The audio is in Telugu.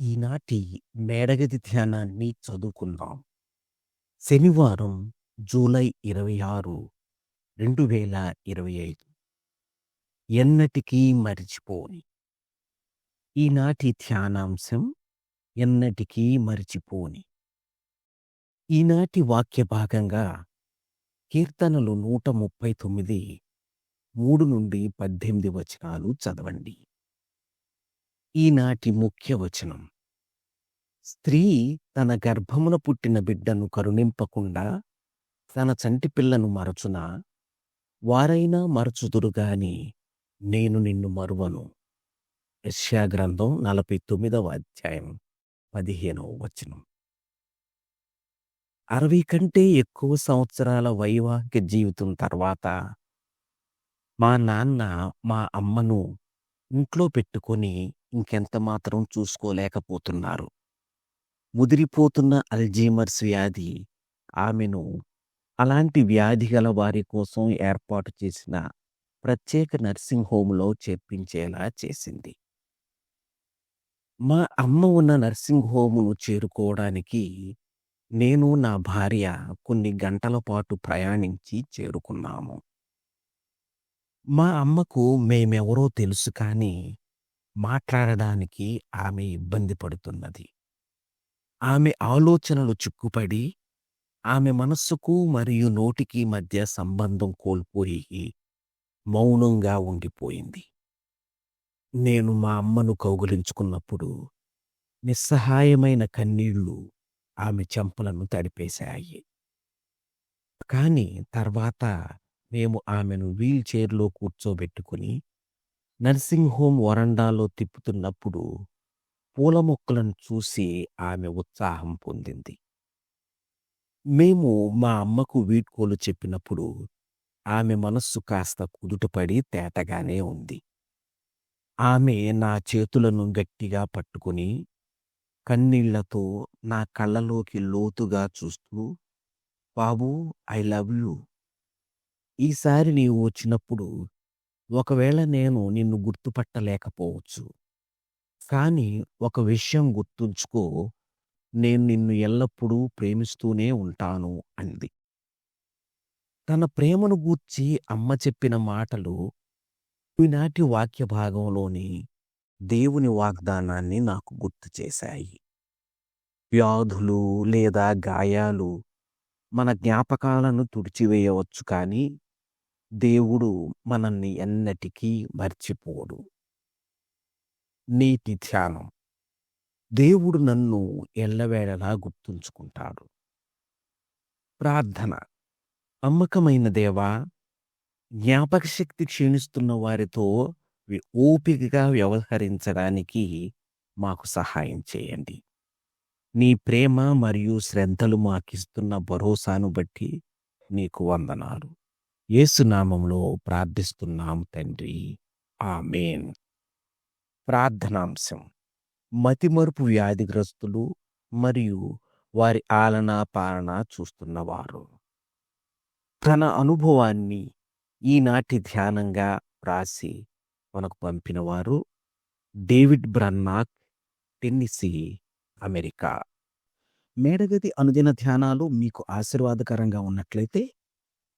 ఈనాటి మేడగది ధ్యానాన్ని చదువుకుందాం. శనివారం జూలై ఇరవై ఆరు రెండు వేల ఇరవై ఐదు ఎన్నటికీ మరిచిపోని. ఈనాటి ధ్యానాంశం ఎన్నటికీ మరిచిపోని. ఈనాటి వాక్య భాగంగా కీర్తనలు నూట ముప్పై తొమ్మిది మూడు నుండి పద్దెనిమిది వచనాలు చదవండి. ఈనాటి ముఖ్య వచనం. స్త్రీ తన గర్భమున పుట్టిన బిడ్డను కరుణింపకుండా తన చంటి పిల్లను మరచునా? వారైనా మరచుదురుగాని నేను నిన్ను మరువను. యెషయా గ్రంథం నలభై తొమ్మిదవ అధ్యాయం పదిహేనవ వచనం. అరవై కంటే ఎక్కువ సంవత్సరాల వైవాహిక జీవితం తర్వాత మా నాన్న మా అమ్మను ఇంట్లో పెట్టుకొని ఇంకెంత మాత్రం చూసుకోలేకపోతున్నారు. ముదిరిపోతున్న అల్జీమర్స్ వ్యాధి ఆమెను అలాంటి వ్యాధి గల వారి కోసం ఏర్పాటు చేసిన ప్రత్యేక నర్సింగ్ హోమ్లో చేర్పించేలా చేసింది. మా అమ్మ ఉన్న నర్సింగ్ హోమును చేరుకోవడానికి నేను నా భార్య కొన్ని గంటల పాటు ప్రయాణించి చేరుకున్నాము. మా అమ్మకు మేమెవరో తెలుసు కానీ మాట్లాడడానికి ఆమె ఇబ్బంది పడుతున్నది. ఆమె ఆలోచనలు చిక్కుపడి ఆమె మనస్సుకు మరియు నోటికి మధ్య సంబంధం కోల్పోయి మౌనంగా ఉండిపోయింది. నేను మా అమ్మను కౌగులించుకున్నప్పుడు నిస్సహాయమైన కన్నీళ్ళు ఆమె చెంపలను తడిపేశాయి. కాని తర్వాత మేము ఆమెను వీల్ చైర్లో కూర్చోబెట్టుకుని నర్సింగ్ హోమ్ వరండాలో తిప్పుతున్నప్పుడు పూల మొక్కలను చూసి ఆమె ఉత్సాహం పొందింది. మేము మా అమ్మకు వీడ్కోలు చెప్పినప్పుడు ఆమె మనస్సు కాస్త కుదుటపడి తేటగానే ఉంది. ఆమె నా చేతులను గట్టిగా పట్టుకుని కన్నీళ్ళతో నా కళ్ళలోకి లోతుగా చూస్తూ బాబూ ఐ లవ్ యూ. ఈసారి నీవు వచ్చినప్పుడు ఒకవేళ నేను నిన్ను గుర్తుపట్టలేకపోవచ్చు. కానీ ఒక విషయం గుర్తుంచుకో నేను నిన్ను ఎల్లప్పుడూ ప్రేమిస్తూనే ఉంటాను అంది. తన ప్రేమను గూర్చి అమ్మ చెప్పిన మాటలు ఈనాటి వాక్య భాగంలోని దేవుని వాగ్దానాన్ని నాకు గుర్తు చేశాయి. వ్యాధులు లేదా గాయాలు మన జ్ఞాపకాలను తుడిచివేయవచ్చు కానీ దేవుడు మనల్ని ఎన్నటికీ మర్చిపోడు. నీటి ధ్యానం. దేవుడు నన్ను ఎల్లవేళలా గుర్తుంచుకుంటాడు. ప్రార్థన. నమ్మకమైన దేవా జ్ఞాపక శక్తి క్షీణిస్తున్న వారితో ఓపికగా వ్యవహరించడానికి మాకు సహాయం చేయండి. నీ ప్రేమ మరియు శ్రద్ధలు మాకిస్తున్న భరోసాను బట్టి నీకు వందనాలు. ఏసునామంలో ప్రార్థిస్తున్నాం తండ్రి. ఆమెన్. ప్రార్థనాంశం. మతిమరుపు వ్యాధిగ్రస్తులు మరియు వారి ఆలనా పాలన చూస్తున్నవారు. తన అనుభవాన్ని ఈనాటి ధ్యానంగా రాసి మనకు పంపినవారు డేవిడ్ బ్రన్నాక్ టెన్నిసీ అమెరికా. మేడగది అనుదిన ధ్యానాలు మీకు ఆశీర్వాదకరంగా ఉన్నట్లయితే